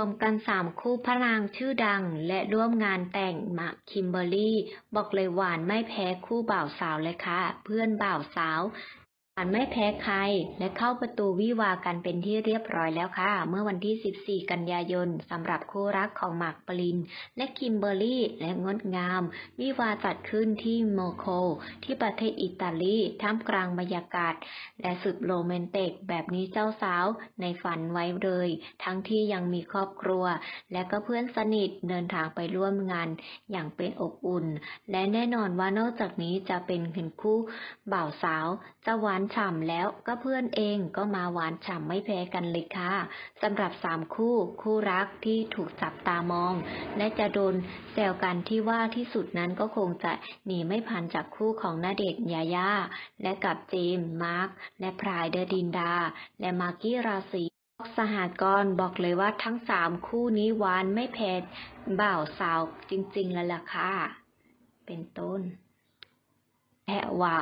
รวมกันสามคู่พระนางชื่อดัง และร่วมงานแต่งหมากคิมเบอรี่ บอกเลยหวานไม่แพ้คู่บ่าวสาวเลยค่ะ เพื่อนบ่าวสาวานไม่แพ้ใครและเข้าประตูวิวากันเป็นที่เรียบร้อยแล้วค่ะ เมื่อวันที่ 14 กันยายนสำหรับคู่รักของหมากปริน และคิมเบอรรี่ และงดงาม วิวาจัดขึ้นที่โมโค ที่ประเทศอิตาลีท่ามกลางบรรยากาศ และสุดโรแมนติกแบบนี้เจ้าสาวในฝันไว้เลย ทั้งที่ยังมีครอบครัว และก็เพื่อนสนิทเดินทางไปร่วมงานอย่างเป็นอบอุ่น และแน่นอนว่านอกจากนี้จะเป็นเห็นคู่บ่าวสาวจะหวานฉ่ำแล้วก็เพื่อนเองก็มาหวานฉ่ำไม่แพ้กันเลยค่ะสำหรับสามคู่คู่รักที่ถูกจับตามอง และจะโดนแซวกันที่ว่าที่สุดนั้นก็คงจะหนีไม่พันจากคู่ของณเดชยาย่าและกับเจมส์มาร์คและพรายเดอดินดา และมากกี้ราศีสหกรณ์บอกเลยว่าทั้งสามคู่นี้หวานไม่แพ้บ่าวสาวจริงๆแล้วล่ะค่ะ เป็นต้นและว่า